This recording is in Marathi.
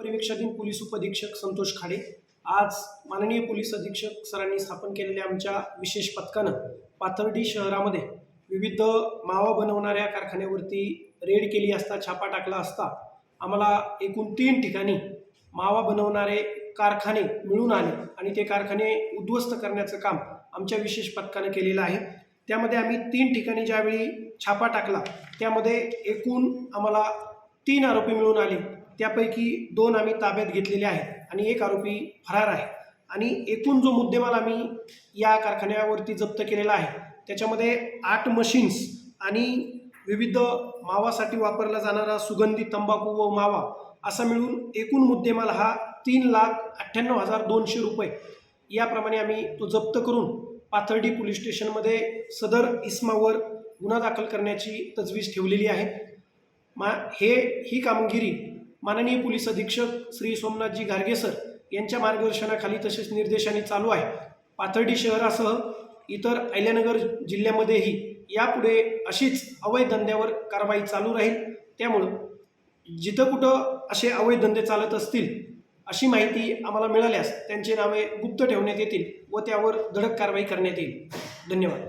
पर्यवेक्षाधीन पोलीस उपअधीक्षक संतोष खाडे. आज माननीय पोलीस अधीक्षक सरांनी स्थापन केलेल्या आमच्या विशेष पथकानं पाथर्डी शहरामध्ये विविध मावा बनवणाऱ्या कारखान्यावरती रेड केली असता छापा टाकला असता आम्हाला एकूण तीन ठिकाणी मावा बनवणारे कारखाने मिळून आले आणि ते कारखाने उद्ध्वस्त करण्याचं काम आमच्या विशेष पथकानं केलेलं आहे. त्यामध्ये आम्ही तीन ठिकाणी ज्यावेळी छापा टाकला त्यामध्ये एकूण आम्हाला तीन आरोपी मिळून आले. त्यापैकी दोन आम्ही ताब्यात घेतलेले आहेत आणि एक आरोपी फरार आहे. आणि एकूण जो मुद्देमाल आम्ही या कारखान्यावरती जप्त केलेला आहे त्याच्यामध्ये आठ मशीन्स आणि विविध मावासाठी वापरला जाणारा सुगंधी तंबाखू व मावा असा मिळून एकूण मुद्देमाल हा तीन लाख अठ्ठ्याण्णव हजार दोनशे रुपये. याप्रमाणे आम्ही तो जप्त करून पाथर्डी पोलीस स्टेशनमध्ये सदर इस्मावर गुन्हा दाखल करण्याची तजवीज ठेवलेली आहे. मा हे ही कामगिरी माननीय पोलीस अधीक्षक श्री सोमनाथजी गार्गे सर यांच्या मार्गदर्शनाखाली तसेच निर्देशाने चालू आहे. पाथर्डी शहरासह इतर अहिल्यानगर जिल्ह्यामध्येही यापुढे अशीच अवैध धंद्यावर कारवाई चालू राहील. त्यामुळं जिथं कुठं असे अवैध धंदे चालत असतील अशी माहिती आम्हाला मिळाल्यास त्यांचे नावे गुप्त ठेवण्यात येतील व त्यावर धडक कारवाई करण्यात येईल. धन्यवाद.